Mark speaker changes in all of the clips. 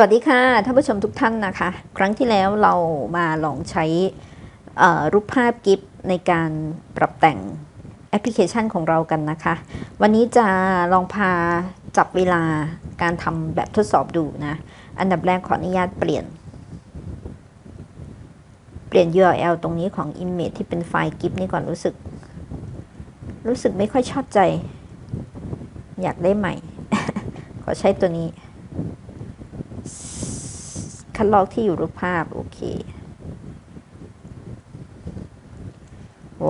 Speaker 1: สวัสดีค่ะท่านผู้ชมทุกท่านนะคะ ครั้งที่แล้วเรามาลองใช้รูปภาพกิฟในการปรับแต่งแอปพลิเคชันของเรากันนะคะ วันนี้จะลองพาจับเวลาการทำแบบทดสอบดูนะ อันดับแรกขออนุญาตเปลี่ยน เปลี่ยน URL ตรงนี้ของ Image ที่เป็นไฟล์กิฟนี่ก่อนรู้สึก รู้สึกไม่ค่อยชอบใจ อยากได้ใหม่ ขอใช้ตัวนี้ คัดลอกที่อยู่รูปภาพ โอเค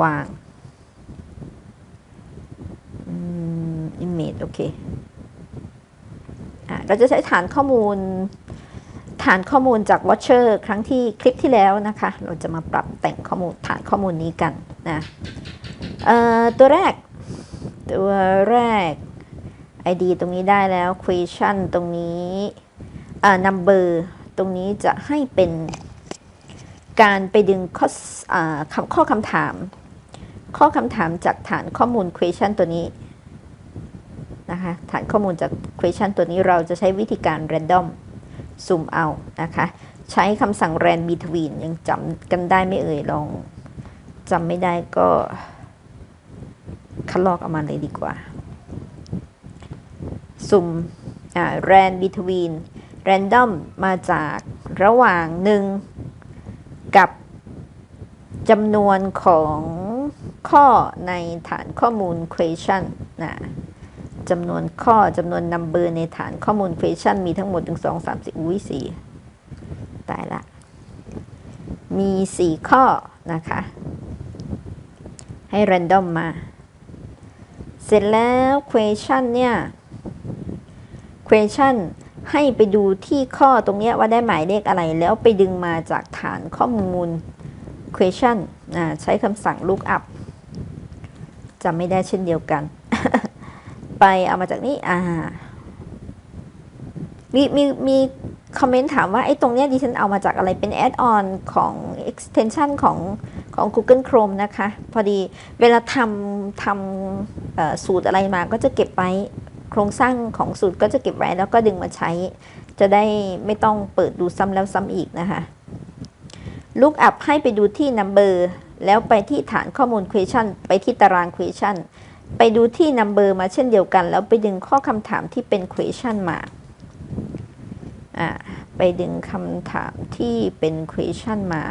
Speaker 1: วางอืม image โอเคอะเราจะใช้ฐานข้อมูล ฐานข้อมูลจาก Watcher ครั้งที่คลิปที่แล้วนะคะ เราจะมาปรับแต่งข้อมูลฐานข้อมูลนี้กันนะเอ่อตัวแรก ตัวแรก ID ตรงนี้ได้แล้ว question ตรงนี้อ่า number ตรงนี้จะให้เป็นการไปดึงข้อคข้อคำถาม ข้อคำถามจากฐานข้อมูล question ตัวนี้นะคะฐานข้อมูลจาก question ตัวนี้เราจะใช้วิธีการ random สุ่มเอานะคะ ใช้คำสั่ง rand between ยังจำกันได้ไม่เอ่ยลองจำไม่ได้ก็คัดลอกเอามาเลยดีกว่า สุ่ม อ่า ran between random มาจากระหว่างหนึ่งกับจำนวนของข้อในฐานข้อมูล question นะจำนวนข้อจำนวน number ในฐานข้อมูล question มีทั้งหมดถึง 2 3 4อุ้ยสี่ตายละ มี 4 ข้อนะคะ ให้ random มา เสร็จแล้ว question เนี่ย question ให้ไปดูที่ข้อตรงนี้ว่าได้หมายเลขอะไร แล้วไปดึงมาจากฐานข้อมูล question ใช้คำสั่ง look up จำไม่ได้เช่นเดียวกัน ไปเอามาจากนี้อ่ามีมีมีคอมเมนต์ถามว่าไอ้ตรงเนี้ยดิฉันเอามาจากอะไรเป็น add on ของ extension ของของ Google Chrome นะคะ พอดีเวลาทำทำสูตรอะไรมาก็จะเก็บไว้ โครงสร้างของสูตรก็จะเก็บไว้แล้วก็ดึงมาใช้ จะได้ไม่ต้องเปิดดูซ้ำแล้วซ้ำอีกนะคะ look up ให้ไปดูที่ number แล้วไปที่ฐานข้อมูล question ไปที่ตาราง question ไปดูที่ number มาเช่นเดียวกัน แล้วไปดึงข้อคำถามที่เป็น question มาอ่าไปดึงคำถามที่เป็น question มา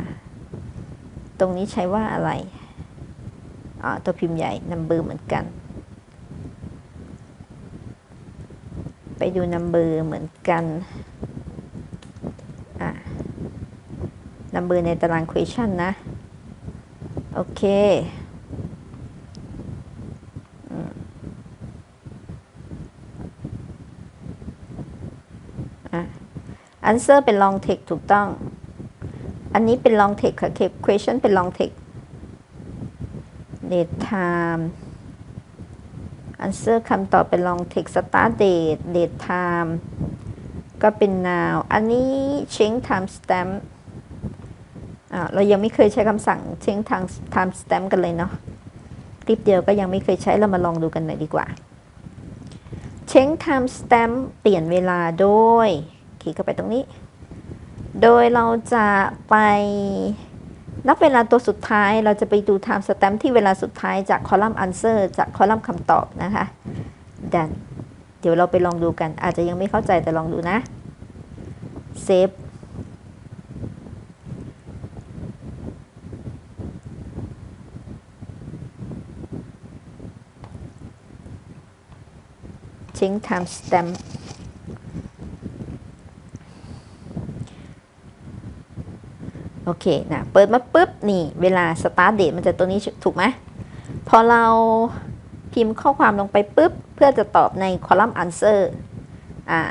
Speaker 1: ตรงนี้ใช้ว่าอะไรตัวพิมพ์ใหญ่ number เหมือนกัน ไปดูนัมเบอร์เหมือนกันนัมเบอร์ในตารางควอชั่นนะ โอเคอันเซอร์เป็นลองเทคถูกต้อง อันนี้เป็นลองเทคค่ะ question เป็นลองเทคเดทไทม์ answer คำตอบเป็น long text start date date time ก็เป็น now อันนี้ change time stamp อ่าเรายังไม่เคยใช้คำสั่ง change time time stamp กันเลยเนาะคลิปเดียวก็ยังไม่เคยใช้เรามาลองดูกันหน่อยดีกว่า change time stamp เปลี่ยนเวลาโดยคลิกเข้าไปตรงนี้ โดยเราจะไป นับเวลาตัวสุดท้ายเราจะไปดู time stamp ที่เวลาสุดท้ายจากคอลัมน์ answer จากคอลัมน์คำตอบนะคะดันเดี๋ยวเราไปลองดูกัน อาจจะยังไม่เข้าใจแต่ลองดูนะเซฟ change time stamp โอเคนะเปิดมาปุ๊บนี่เวลา start date มันจะตัวนี้ถูกไหมพอเราพิมพ์ข้อความลงไปปุ๊บ เพื่อจะตอบในคอลัมน์ answer อ่า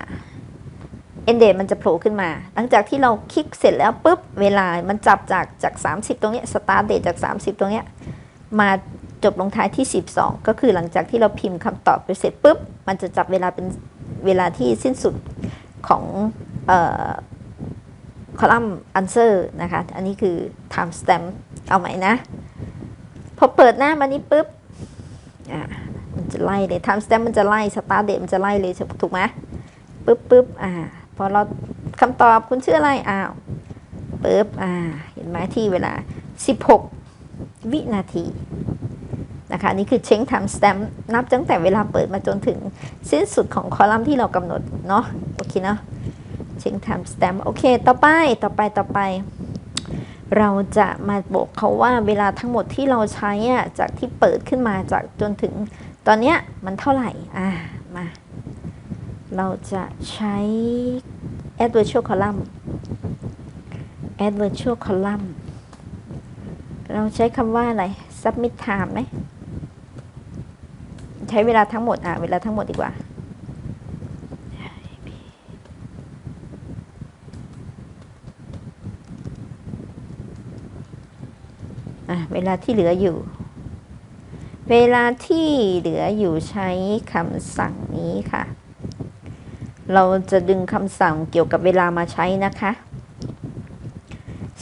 Speaker 1: end date มันจะโผล่ขึ้นมา หลังจากที่เราคลิกเสร็จแล้วปุ๊บ เวลามันจับจากจาก 30 ตรงเนี้ย start date จาก 30 ตรงเนี้ยมาจบลงท้ายที่ 12 ก็คือหลังจากที่เราพิมพ์คำตอบไปเสร็จปุ๊บ มันจะจับเวลาเป็นเวลาที่สิ้นสุดของ คอลัมน์ answer นะคะ อันนี้คือ time stamp เอาใหม่นะ พอเปิดหน้ามานี้ปุ๊บ อ่า มันจะไล่เลย time stamp มันจะไล่ start date มันจะไล่เลย ถูกไหมปุ๊บปุ๊บอ่า พอเราคำตอบคุณชื่ออะไร อ้าวปึ๊บ อ่า เห็นไหมที่เวลา 16 วินาทีนะคะนี่คือเช็ง time stamp นับตั้งแต่เวลาเปิดมาจนถึงสิ้นสุดของคอลัมน์ที่เรากำหนด เนาะโอเคเนาะ เช็ง time stamp โอเค ต่อไป ต่อไป ต่อไป เราจะมาบอกเขาว่าเวลาทั้งหมดที่เราใช้อะ จากที่เปิดขึ้นมาจากจนถึงตอนเนี้ยมันเท่าไหร่ อ่า มา เราจะใช้ add virtual column add virtual column เราใช้คำว่าอะไร submit time ไหม ใช้เวลาทั้งหมด อะ เวลาทั้งหมดดีกว่า เวลาที่เหลืออยู่ เวลาที่เหลืออยู่ใช้คำสั่งนี้ค่ะ เราจะดึงคำสั่งเกี่ยวกับเวลามาใช้นะคะ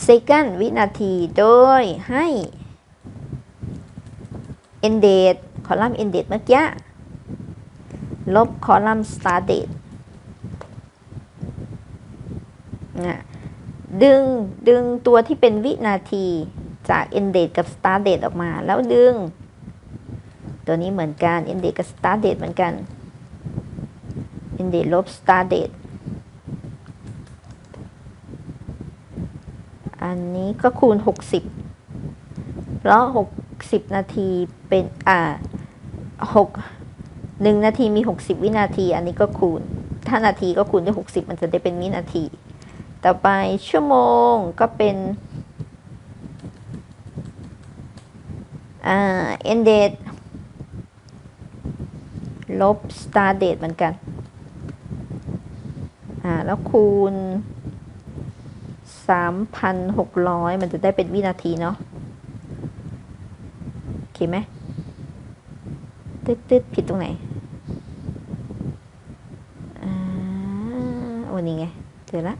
Speaker 1: second วินาทีโดยให้ end date คอลัมน์ end date เมื่อกี้ลบคอลัมน์ start date ดึงดึงตัวที่เป็นวินาที จาก end date กับ start date ออกมา แล้วดึง ตัวนี้เหมือนกัน end date กับ start date เหมือนกัน end date ลบ start date อันนี้ก็คูณ 60แล้ว60 นาทีเป็น อ่า6 1 นาทีมี 60 วินาที อันนี้ก็คูณ ถ้านาทีก็คูณด้วย 60 มันจะได้เป็นวินาที ต่อไปชั่วโมงก็เป็น อ่า end date ลบ start date เหมือนกัน อ่า แล้วคูณ 3,600 มันจะได้เป็นวินาทีเนาะโอเคไหมตึ๊ดตึ๊ดผิดตรงไหน อ่า โอ้นี่ไง เจอละ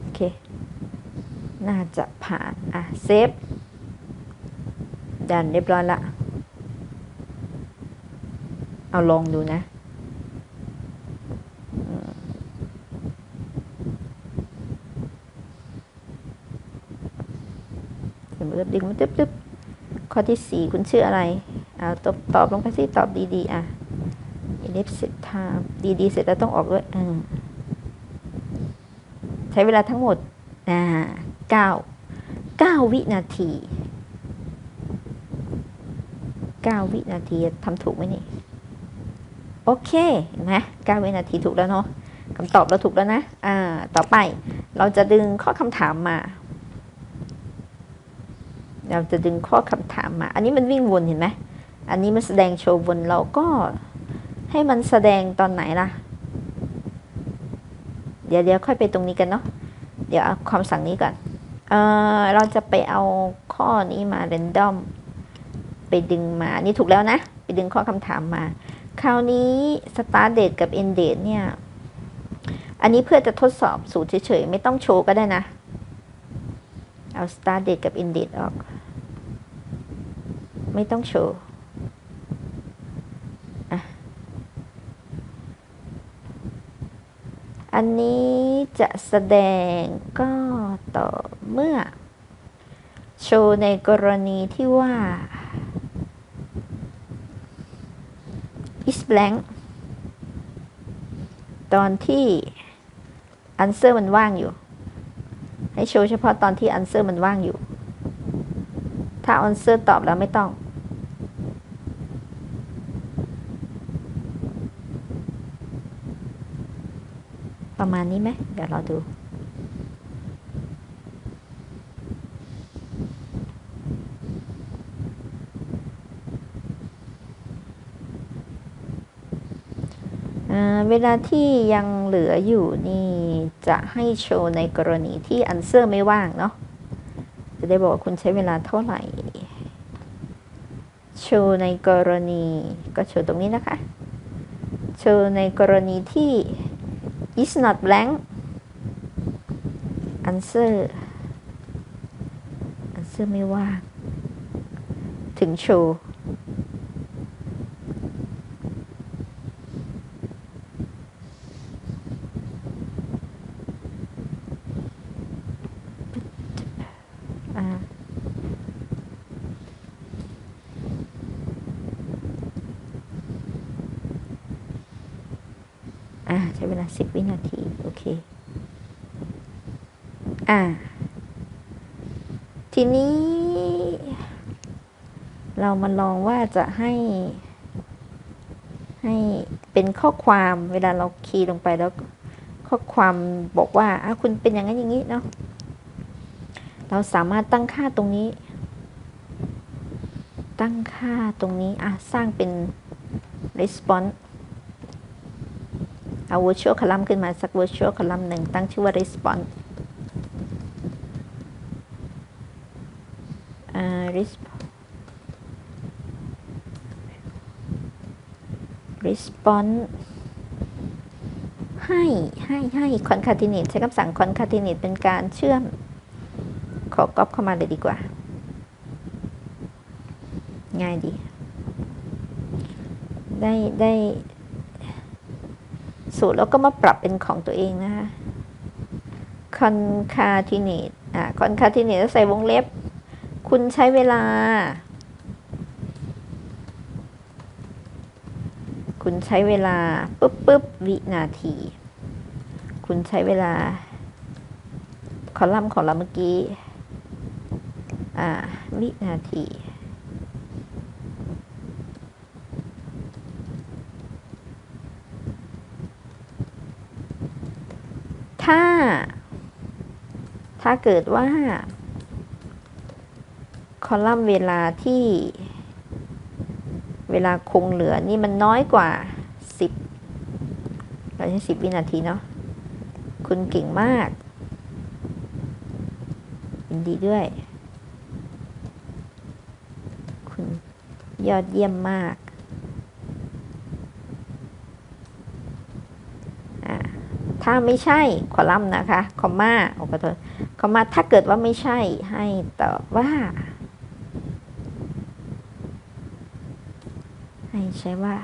Speaker 1: โอเค น่าจะผ่าน อะ เซฟ ดันเรียบร้อยละ เอาลองดูนะตึ๊บดึงมาตึ๊บตึ๊บข้อที่สี่คุณชื่ออะไร เอาตอบตอบลงไปสิ ตอบดีๆ อะอิล็บเสร็จทาดีๆ เสร็จแล้วต้องออกด้วย อืมใช้เวลาทั้งหมดอ่า เก้าวินาทีเก้าวินาทีทำถูกไหมนี่ โอเคเห็นไหมเก้าวินาทีถูกแล้วเนาะคำตอบเราถูกแล้วนะ อ่า ต่อไปเราจะดึงข้อคำถามมา เราจะดึงข้อคำถามมา อันนี้มันวิ่งวนเห็นไหมอันนี้มันแสดงโชว์วนเราก็ให้มันแสดงตอนไหนล่ะ เดี๋ยวเดี๋ยวค่อยไปตรงนี้กันเนาะ เดี๋ยวเอาความสั่งนี้ก่อน อเราจะไปเอาข้อนี้มาเรนดอม ไปดึงมา นี่ถูกแล้วนะ ไปดึงข้อคำถามมา คราวนี้ start date กับ end date เนี่ย อันนี้เพื่อจะทดสอบสูตรเฉยๆ ไม่ต้องโชว์ก็ได้นะ เอา start date กับ end date ออก ไม่ต้องโชว์อะ อันนี้จะแสดงก็ต่อเมื่อ โชว์ในกรณีที่ว่า is blank ตอนที่ answer มันว่างอยู่ ให้โชว์เฉพาะตอนที่ answer มันว่างอยู่ ถ้า answer ตอบแล้วไม่ต้อง ประมาณนี้ไหมเดี๋ยวเราดูเวลาที่ยังเหลืออยู่นี่จะให้โชว์ในกรณีที่ answer ไม่ว่างเนาะจะได้บอกว่าคุณใช้เวลาเท่าไหร่ โชว์ในกรณีก็โชว์ตรงนี้นะคะ โชว์ในกรณีที่ is not blank answer answer ไม่ว่างถึงโชว์ อ่า ใช้เวลา 10 วินาที โอเค อ่า ทีนี้ เรามาลองว่าจะให้ ให้เป็นข้อความเวลาเราคีย์ลงไปแล้ว ข้อความบอกว่าอะคุณเป็นอย่างนั้นอย่างนี้เนาะเราสามารถตั้งค่าตรงนี้ ตั้งค่าตรงนี้ อะ สร้างเป็น response เอา virtual column ขึ้นมาสัก virtual column หนึ่งตั้งชื่อว่า response อ่า resp- response ให้ ให้ ให้ concatenate ใช้คำสั่ง concatenate เป็นการเชื่อม ขอก๊อปเข้ามาเลยดีกว่า ง่ายดี ได้ ได้ สูตรแล้วก็มาปรับเป็นของตัวเองนะคะ concatenate อ่า concatenate แล้วใส่วงเล็บ คุณใช้เวลา คุณใช้เวลาปุ๊บปุ๊บวินาที คุณใช้เวลา คอลัมน์ของเราเมื่อกี้ อ่า วินาทีถ้า ถ้าเกิดว่า อลัมน์เวลาที่ เวลาคงเหลือนี่มันน้อยกว่า 10 เราใช้10 วินาทีเนาะคุณเก่งมากยินดีด้วย คุณยอดเยี่ยมมากถ้าไม่ใช่คอลัมน์นะคะ คอมมาโอ้ขอโทษคอมมาถ้าเกิดว่าไม่ใช่ให้ตอบว่า ให้ใช้ว่า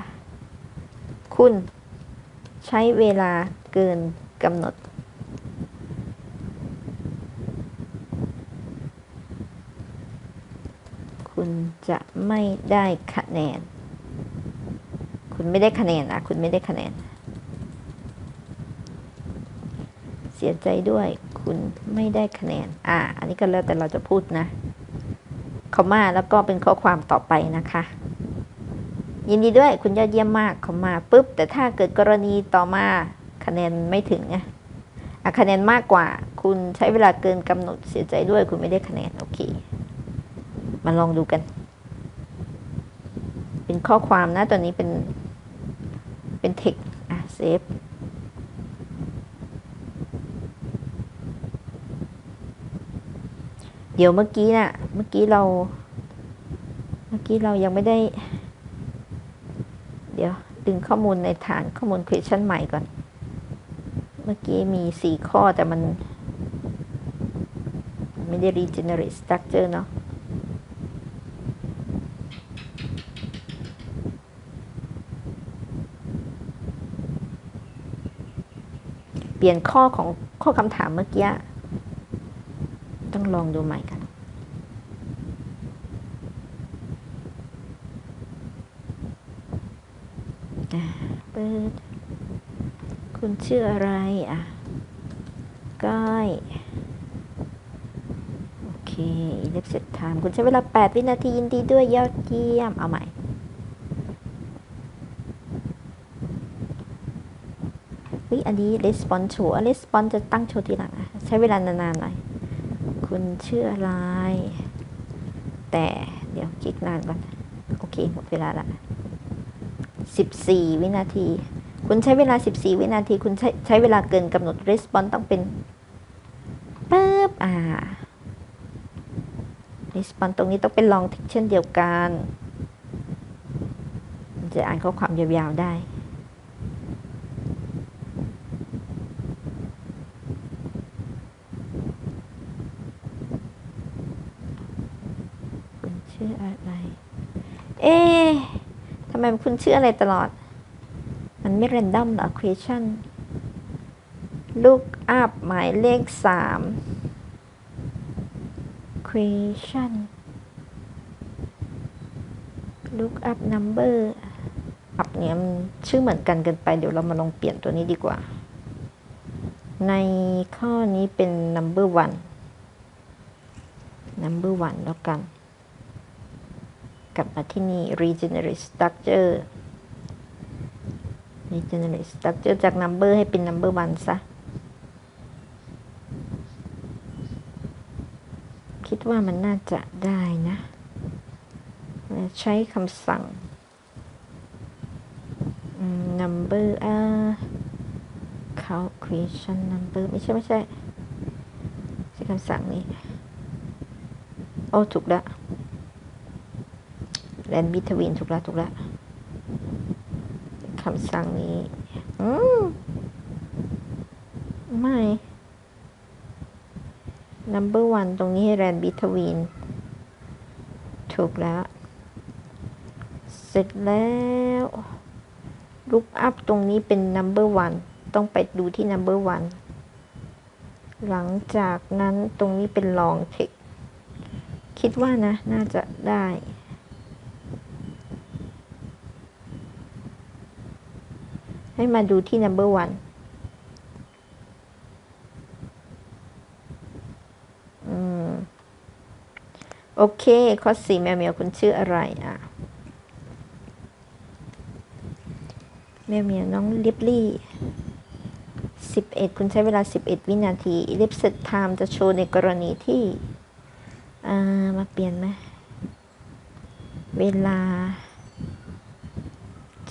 Speaker 1: คุณ ใช้เวลาเกินกำหนด คุณจะไม่ได้คะแนน คุณไม่ได้คะแนนนะคุณไม่ได้คะแนน เสียใจด้วย คุณไม่ได้คะแนน อ่า อันนี้ก็แล้วแต่เราจะพูดนะคอมมาแล้วก็เป็นข้อความต่อไปนะคะ ยินดีด้วยคุณยอดเยี่ยมมากคอมมาปุ๊บ แต่ถ้าเกิดกรณีต่อมาคะแนนไม่ถึงอะอะคะแนนมากกว่า คุณใช้เวลาเกินกำหนดเสียใจด้วย คุณไม่ได้คะแนนโอเค มาลองดูกัน เป็นข้อความนะตัวนี้เป็น เป็นเทคอะเซฟเดี๋ยวเมื่อกี้น่ะ เมื่อกี้เรา เมื่อกี้เรายังไม่ได้ ดี๋ยวดึงข้อมูลในฐานข้อมูล question ใหม่ก่อน เมื่อกี้มีสี่ข้อแต่มัน ไม่ได้ regenerate structure เนาะเปลี่ยนข้อของข้อคำถามเมื่อกี้ ต้องลองดูใหม่กัน อะเปิด คุณชื่ออะไรอะ ก้อย โอเคเล็กเสร็จไทม์คุณใช้เวลา 8 วินาทียินดีด้วยยอดเยี่ยม เอาใหม่ วิอันนี้ response โชว์ response จะตั้งโชว์ทีหลังอะใช้เวลานานๆหน่อย คุณชื่ออะไร แต่เดี๋ยวคลิกนานก่อน โอเค หมดเวลาละ 14 วินาที คุณใช้เวลา 14 วินาที คุณใช้ใช้เวลาเกินกำหนด response ต้องเป็นปึ๊บอ่า response ตรงนี้ต้องเป็น long tick เช่นเดียวกันมัน จะอ่านข้อความยาวๆได้ คุณชื่ออะไร เอ๊ะทำไมคุณชื่ออะไรตลอด มันไม่ random เหรอ question look up หมายเลขสาม question look up number ออัพเนี่ยมันชื่อเหมือนกันเกินไป เดี๋ยวเรามาลองเปลี่ยนตัวนี้ดีกว่า ในข้อนี้เป็น number one number one แล้วกัน กลับมาที่นี่ regenerate structure regenerate structure จาก number ให้เป็น number one ซะ คิดว่ามันน่าจะได้นะ ใช้คำสั่ง number อ่า calculation number ไม่ใช่ไม่ใช่ ใช้คำสั่งนี้ โอ้ ถูกแล้ว แลนบิทวินถูกแล้วถูกแล้วคำสั่งนี้ อืมไม่ number one ตรงนี้ให้แรนบิทวินถูกแล้ว เสร็จแล้วลุกอัพตรงนี้เป็น number one ต้องไปดูที่ number one หลังจากนั้นตรงนี้เป็น long text คิดว่านะ น่าจะได้ ให้มาดูที่ number one อืมโอเค ข้อสี่แมวเหมียวคุณชื่ออะไรอะ แมวเหมียวน้องลิบลี่สิบเอ็ดคุณใช้เวลาสิบเอ็ดวินาทีลิปเซตไทม์จะโชว์ในกรณีที่ อ่า มาเปลี่ยนไหม เวลา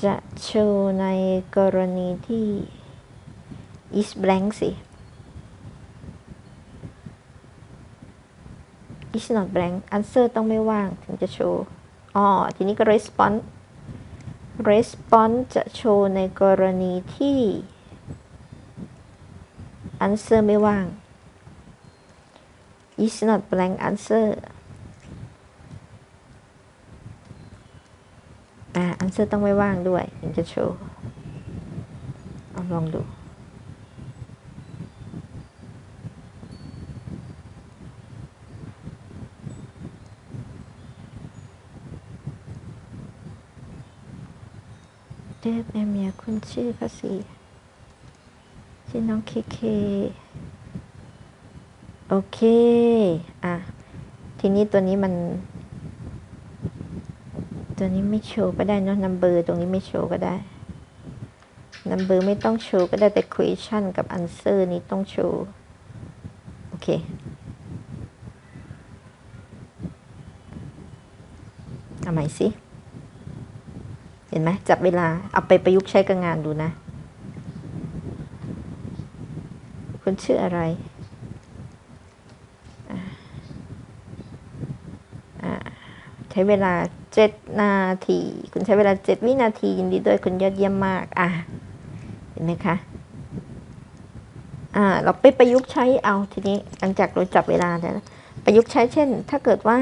Speaker 1: จะโชว์ในกรณีที่ is blank สิ is not blank answer ต้องไม่ว่างถึงจะโชว์ อ๋อ ทีนี้ก็ response response จะโชว์ในกรณีที่ answer ไม่ว่าง is not blank answer อ่า answer ต้องไม่ว่างด้วยถึงจะโชว์เอาลองดูเดฟแอเมียคุณชื่อเขาสิชื่อน้องเคเคโอเค อะ ทีนี้ตัวนี้มัน ตัวนี้ไม่โชว์ก็ได้นะนัมเบอร์ตรงนี้ไม่โชว์ก็ได้นัมเบอร์ไม่ต้องโชว์ก็ได้แต่ question กับ answer นี้ต้องโชว์ โอเคเอาใหม่สิ เห็นไหมจับเวลา เอาไปประยุกต์ใช้กับงานดูนะ คุณชื่ออะไรอ่าใช้เวลา เจ็ดนาที คุณใช้เวลาเจ็ดวินาที ยินดีด้วยคุณยอดเยี่ยมมาก อะ เห็นไหมคะ อ่า เราไปประยุกต์ใช้เอาทีนี้ หลังจากเราจับเวลาแล้วประยุกต์ใช้เช่น ถ้าเกิดว่า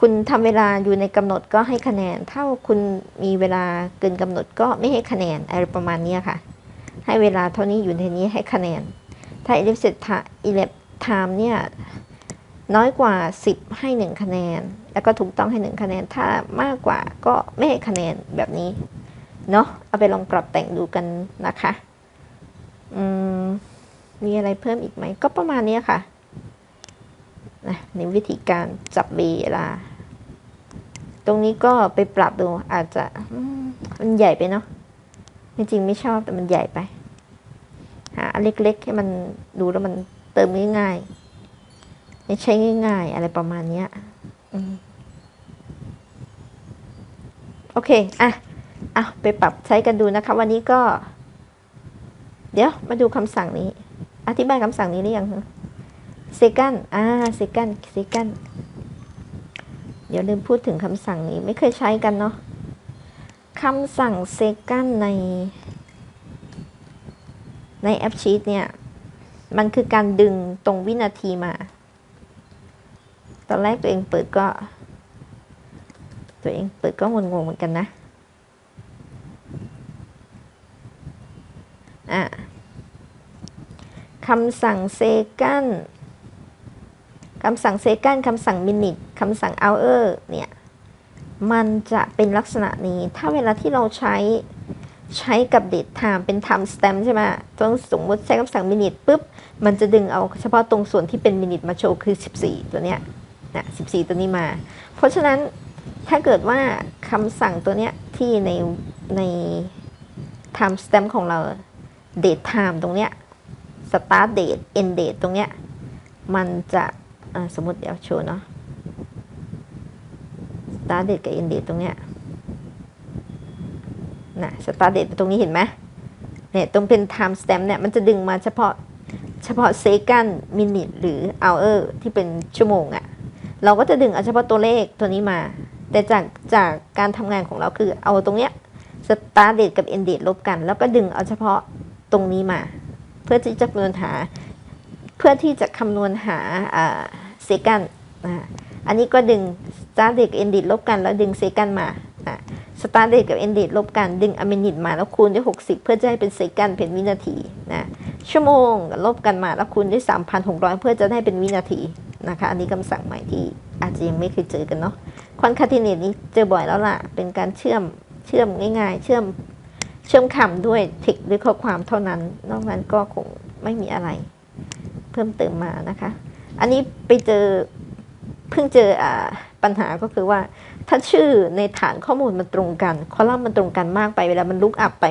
Speaker 1: คุณทำเวลาอยู่ในกำหนดก็ให้คะแนนถ้าคุณมีเวลาเกินกำหนดก็ไม่ให้คะแนนอะไรประมาณนี้ค่ะ ให้เวลาเท่านี้อยู่ในนี้ให้คะแนน ถ้า ellipse time เนี่ยน้อยกว่า 10 ให้ 1 คะแนนแล้วก็ถูกต้องให้ 1 คะแนน ถ้ามากกว่าก็ไม่ให้คะแนนแบบนี้ เนาะเอาไปลองปรับแต่งดูกันนะคะ อืม มีอะไรเพิ่มอีกไหม ก็ประมาณนี้ค่ะนะในวิธีการจับเวลา ตรงนี้ก็ไปปรับดูอาจจะมันใหญ่ไปเนาะจริงๆไม่ชอบแต่มันใหญ่ไป หาเล็กๆให้มันดูแล้วมันเติมง่ายๆใช้ง่ายๆ อะไรประมาณนี้ โอเค อะอะไปปรับใช้กันดูนะคะ วันนี้ก็ เดี๋ยวมาดูคำสั่งนี้ อธิบายคำสั่งนี้หรือยังเซกันอ่าเซกันเซกันเดี๋ยวลืมพูดถึงคำสั่งนี้ไม่เคยใช้กันเนาะคำสั่งเซกันใน ในแอปชีตเนี่ย มันคือการดึงตรงวินาทีมา ตอนแรกตัวเองเปิดก็ ตัวเองเปิดก็งงๆเหมือนกันนะ อะคำสั่งเซกันคำสั่งเซกันคำสั่งมินิทคำสั่ง hour เนี่ย มันจะเป็นลักษณะนี้ ถ้าเวลาที่เราใช้ใช้กับ date time เป็น time stamp ใช่ไหมต้องสมมติใช้คำสั่ง minute ปุ๊บ มันจะดึงเอาเฉพาะตรงส่วนที่เป็น minute มาโชว์คือ 14 ตัวเนี้ย นะ14 ตัวนี้มา เพราะฉะนั้นถ้าเกิดว่าคำสั่งตัวเนี้ยที่ในใน time stamp ของเรา date time ตรงเนี้ย start date end date ตรงเนี้ย มันจะสมมติเดี๋ยวโชว์เนาะ start date กับ end date ตรงเนี้ยนะ start date ตรงนี้เห็นไหมเนี่ยตรงเป็น time stamp เนี่ยมันจะดึงมาเฉพาะเฉพาะ second minute หรือ hour ที่เป็นชั่วโมงอะ เราก็จะดึงเอาเฉพาะตัวเลขตัวนี้มา แต่จากจากการทำงานของเราคือเอาตรงเนี้ย start date กับ end date ลบกัน แล้วก็ดึงเอาเฉพาะตรงนี้มา เพื่อที่จะคำนวณหา เพื่อที่จะคำนวณหาเซกันนะอันนี้ก็ดึง start date กับ end date ลบกัน แล้วดึงเซกันมาอะ start date กับ end date ลบกันดึงอเมนิตมาแล้วคูณด้วย 60 เพื่อจะให้เป็นเซกันเป็นวินาทีนะชั่วโมงลบกันมาแล้วคูณด้วย 3,600 เพื่อจะได้เป็นวินาที นะคะ อันนี้คำสั่งใหม่ที่อาจจะยังไม่เคยเจอกันเนาะควอนคาติเนตนี้เจอบ่อยแล้วล่ะ เป็นการเชื่อมเชื่อมง่าย ๆ เชื่อมเชื่อมคำด้วยเทคด้วยข้อความเท่านั้น นอกนั้นก็คงไม่มีอะไร เพิ่มเติมมานะคะ อันนี้ไปเจอเพิ่งเจออปัญหาก็คือว่าถ้าชื่อในฐานข้อมูลมันตรงกัน คอลัมน์มันตรงกันมากไปเวลามันลุกอัพไป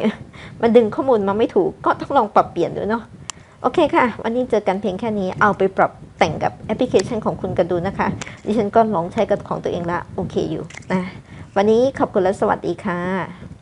Speaker 1: มันดึงข้อมูลมาไม่ถูกก็ต้องลองปรับเปลี่ยนดูเนาะ โอเคค่ะ วันนี้เจอกันเพียงแค่นี้เอาไปปรับแต่งกับแอปพลิเคชันของคุณกันดูนะคะ ดิฉันก็ลองใช้กับของตัวเองละโอเคอยู่นะวันนี้ขอบคุณและสวัสดีค่ะ